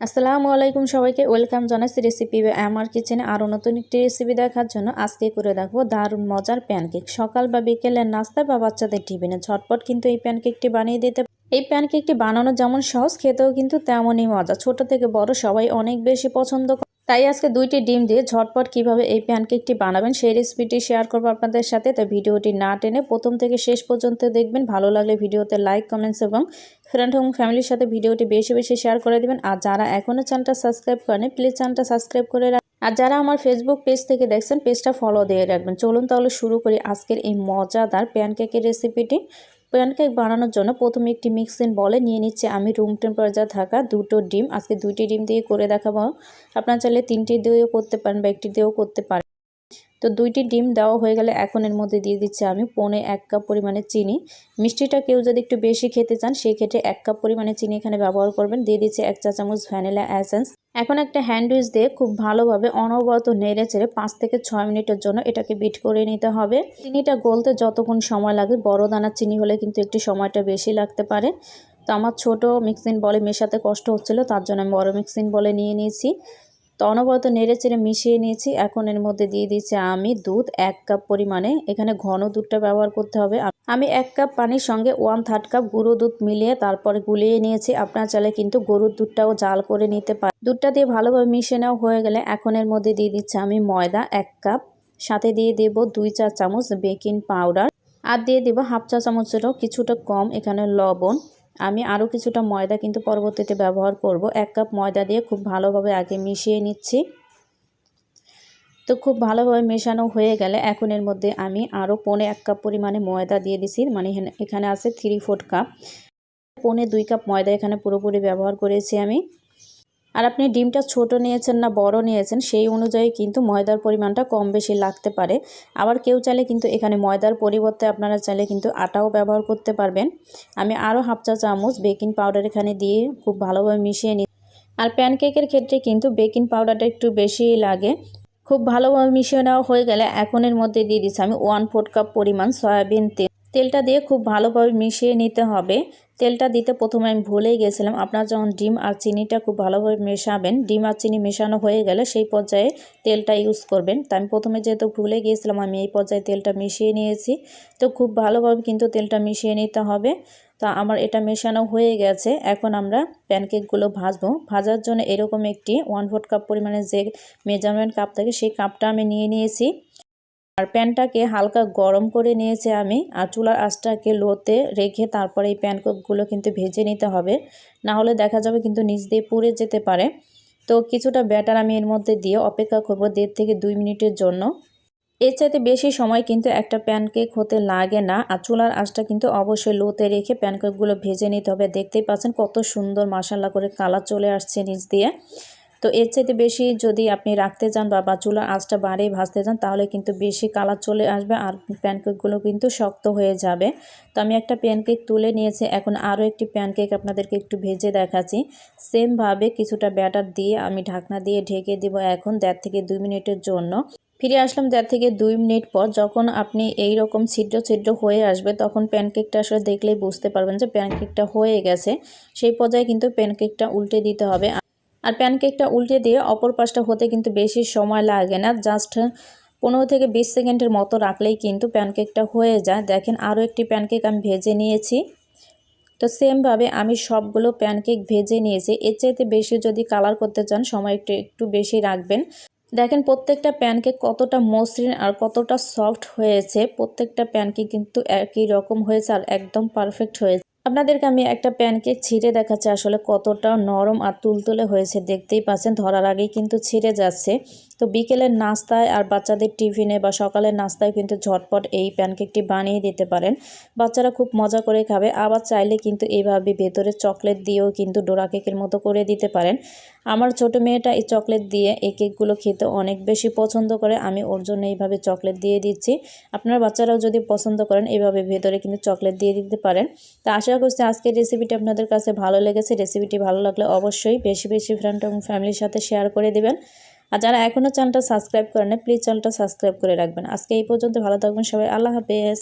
আসসালামু আলাইকুম সবাইকে, ওয়েলকাম জানাচ্ছি রেসিপি আমার কিচেনে আরও নতুন একটি রেসিপি দেখার জন্য আজকে করে দেখব দারুণ মজার প্যানকেক। সকাল বা বিকেলের নাস্তা বা বাচ্চাদের টিফিনে ছটপট কিন্তু এই প্যানকেকটি বানিয়ে দিতে এই প্যানকেকটি বানানো যেমন সহজ, খেতেও কিন্তু তেমনই মজা। ছোট থেকে বড় সবাই অনেক বেশি পছন্দ করে। তাই আজকে দুইটি ডিম দিয়ে ঝটপট কীভাবে এই প্যানকেকটি বানাবেন সেই রেসিপিটি শেয়ার করব আপনাদের সাথে। তাই ভিডিওটি না টেনে প্রথম থেকে শেষ পর্যন্ত দেখবেন। ভালো লাগলে ভিডিওতে লাইক কমেন্টস এবং ফ্রেন্ড এবং ফ্যামিলির সাথে ভিডিওটি বেশি বেশি শেয়ার করে দেবেন। আর যারা এখনও চ্যানেলটা সাবস্ক্রাইব করেন প্লিজ চ্যানেলটা সাবস্ক্রাইব করে আর যারা আমার ফেসবুক পেজ থেকে দেখছেন পেজটা ফলো দিয়ে রাখবেন। চলুন তাহলে শুরু করি আজকের এই মজাদার প্যানকেকের রেসিপিটি প্যানকেক বানানোর জন্য প্রথমে একটি মিক্সিং বলে নিয়ে নিচ্ছে। আমি রুম টেম্পারেচার থাকা দুটো ডিম, আজকে দুইটি ডিম দিয়ে করে দেখাবো। আপনার চাইলে তিনটি দিয়েও করতে পারেন বা একটি দিয়েও করতে পারেন। তো দুইটি ডিম দেওয়া হয়ে গেলে এখন এর মধ্যে দিয়ে দিচ্ছি আমি পৌনে এক কাপ পরিমাণে চিনি। মিষ্টিটা কেউ যদি একটু বেশি খেতে চান সেই ক্ষেত্রে এক কাপ পরিমাণে চিনি এখানে ব্যবহার করবেন। দিয়ে দিচ্ছি এক চা চামচ ভ্যানিলা অ্যাসেন্স এখন একটা হ্যান্ডউইচ দিয়ে খুব ভালোভাবে অনবরত নেড়ে চেড়ে পাঁচ থেকে ছয় মিনিটের জন্য এটাকে বিট করে নিতে হবে। চিনিটা গলতে যতক্ষণ সময় লাগে, বড় দানার চিনি হলে কিন্তু একটু সময়টা বেশি লাগতে পারে। তো আমার ছোট মিক্সিং বলে মেশাতে কষ্ট হচ্ছিল, তার জন্য আমি বড় মিক্সিং বলে নিয়ে নিয়েছি। তো অনবরত নেড়ে চেড়ে মিশিয়ে নিয়েছি। এখন এর মধ্যে দিয়ে দিচ্ছি আমি দুধ, এক কাপ পরিমাণে। এখানে ঘন দুধটা ব্যবহার করতে হবে। আমি এক কাপ পানির সঙ্গে ওয়ান থার্ড কাপ গুঁড়ো দুধ মিলিয়ে তারপরে গুলিয়ে নিয়েছি। আপনার চালে কিন্তু গরুর দুধটাও জাল করে নিতে পারে দুধটা দিয়ে ভালোভাবে মিশিয়ে নেওয়া হয়ে গেলে এখন এর মধ্যে দিয়ে দিচ্ছি আমি ময়দা, এক কাপ। সাথে দিয়ে দেব দুই চা চামচ বেকিং পাউডার। আর দিয়ে দেবো হাফ চা চামচেরও কিছুটা কম এখানে লবণ। আমি আরও কিছুটা ময়দা কিন্তু পরবর্তীতে ব্যবহার করব। এক কাপ ময়দা দিয়ে খুব ভালোভাবে আগে মিশিয়ে নিচ্ছি। তো খুব ভালোভাবে মেশানো হয়ে গেলে এখন এর মধ্যে আমি আরও পনে এক কাপ পরিমাণে ময়দা দিয়ে দিছি। মানে এখানে আছে থ্রি ফোর কাপ পনে দুই কাপ ময়দা এখানে পুরোপুরি ব্যবহার করেছি আমি। আর আপনি ডিমটা ছোট নিয়েছেন না বড় নিয়েছেন, সেই অনুযায়ী কিন্তু ময়দার পরিমাণটা কম বেশি লাগতে পারে। আবার কেউ চাইলে কিন্তু এখানে ময়দার পরিবর্তে আপনারা চাইলে কিন্তু আটাও ব্যবহার করতে পারবেন। আমি আরও হাফ চা চামচ বেকিং পাউডার এখানে দিয়ে খুব ভালোভাবে মিশিয়ে নিই আর প্যানকেকের ক্ষেত্রে কিন্তু বেকিং পাউডারটা একটু বেশি লাগে। খুব ভালোভাবে মিশিয়ে নেওয়া হয়ে গেলে এখন এর মধ্যে দিয়ে দিচ্ছি আমি ওয়ান ফোর কাপ পরিমাণ সয়াবিন তেল। তেলটা দিয়ে খুব ভালোভাবে মিশিয়ে নিতে হবে। তেলটা দিতে প্রথমে আমি ভুলেই গেছিলাম। আপনার যখন ডিম আর চিনিটা খুব ভালোভাবে মেশাবেন, ডিম আর চিনি মেশানো হয়ে গেলে সেই পর্যায়ে তেলটা ইউজ করবেন। তা আমি প্রথমে যেহেতু ভুলে গিয়েছিলাম আমি এই পর্যায়ে তেলটা মিশিয়ে নিয়েছি। তো খুব ভালোভাবে কিন্তু তেলটা মিশিয়ে নিতে হবে। তো আমার এটা মেশানো হয়ে গেছে। এখন আমরা প্যানকেকগুলো ভাজবো। ভাজার জন্য এরকম একটি ওয়ান ফোর্থ কাপ পরিমাণে যে মেজারমেন্ট কাপ থাকে, সেই কাপটা আমি নিয়ে নিয়েছি। আর প্যানটাকে হালকা গরম করে নিয়েছে আমি, আর চুলার আঁচটাকে লোতে রেখে তারপরে এই প্যানকেকগুলো কিন্তু ভেজে নিতে হবে। না হলে দেখা যাবে কিন্তু নিচ দিয়ে পুড়ে যেতে পারে। তো কিছুটা ব্যাটার আমি এর মধ্যে দিয়ে অপেক্ষা করব দেড় থেকে দুই মিনিটের জন্য। এর চাইতে বেশি সময় কিন্তু একটা প্যানকেক হতে লাগে না, আর চুলার আঁচটা কিন্তু অবশ্যই লোতে রেখে প্যানকেকগুলো ভেজে নিতে হবে। দেখতেই পাচ্ছেন কত সুন্দর মশালা করে কালার চলে আসছে নিচ দিয়ে। তো এর চাইতে বেশি যদি আপনি রাখতে চান বা চুলার আঁচটা বাড়িয়ে ভাজতে চান, তাহলে কিন্তু বেশি কালার চলে আসবে আর প্যানকেকগুলো কিন্তু শক্ত হয়ে যাবে। তো আমি একটা প্যানকেক তুলে নিয়েছি, এখন আরও একটি প্যানকেক আপনাদেরকে একটু ভেজে দেখাচ্ছি। সেমভাবে কিছুটা ব্যাটার দিয়ে আমি ঢাকনা দিয়ে ঢেকে দেব এখন দেড় থেকে দুই মিনিটের জন্য। ফিরে আসলাম দেড় থেকে দুই মিনিট পর, যখন আপনি এই রকম ছিদ্র ছিদ্র হয়ে আসবে, তখন প্যানকেকটা আসলে দেখলেই বুঝতে পারবেন যে প্যানকেকটা হয়ে গেছে। সেই পর্যায়ে কিন্তু প্যানকেকটা উল্টে দিতে হবে। আর প্যানকেকটা উল্টে দিয়ে অপর পাশটা হতে কিন্তু বেশি সময় লাগে না। জাস্ট পনেরো থেকে বিশ সেকেন্ডের মতো রাখলেই কিন্তু প্যানকেকটা হয়ে যায়। দেখেন আরও একটি প্যানকেক আমি ভেজে নিয়েছি। তো সেমভাবে আমি সবগুলো প্যানকেক ভেজে নিয়েছি। এর চাইতে বেশি যদি কালার করতে চান, সময় একটু একটু বেশি রাখবেন। দেখেন প্রত্যেকটা প্যানকেক কতটা মসৃণ আর কতটা সফট হয়েছে। প্রত্যেকটা প্যানকেক কিন্তু একই রকম হয়েছে আর একদম পারফেক্ট হয়েছে। আপনাদেরকে আমি একটা প্যানকেক ছিঁড়ে দেখাচ্ছি। আসলে কতটা নরম আর তুলতুলে হয়েছে, দেখতেই পাচ্ছেন। ধরার আগেই কিন্তু ছিঁড়ে যাচ্ছে। তো বিকেলের নাস্তায় আর বাচ্চাদের টিফিনে বা সকালের নাস্তায় কিন্তু ঝটপট এই প্যানকেকটি বানিয়ে দিতে পারেন। বাচ্চারা খুব মজা করে খাবে। আবার চাইলে কিন্তু এইভাবে ভেতরে চকলেট দিয়েও কিন্তু ডোরা কেকের মতো করে দিতে পারেন। আমার ছোট মেয়েটা এই চকলেট দিয়ে এই কেকগুলো খেতে অনেক বেশি পছন্দ করে। আমি ওর জন্য এইভাবে চকলেট দিয়ে দিচ্ছি। আপনার বাচ্চারাও যদি পছন্দ করেন এইভাবে ভেতরে কিন্তু চকলেট দিয়ে দিতে পারেন। তা আশা করছি, আজকের রেসিপিটি আপনাদের কাছে ভালো লেগেছে রেসিপিটি ভালো লাগলে অবশ্যই বেশি বেশি ফ্রেন্ড এবং ফ্যামিলির সাথে শেয়ার করে দেবেন। আর যারা এখনও চ্যানেলটা সাবস্ক্রাইব করেন প্লিজ চ্যানেলটা সাবস্ক্রাইব করে রাখবেন। আজকে এই পর্যন্ত, ভালো থাকবেন সবাই, আল্লাহ হাফেজ।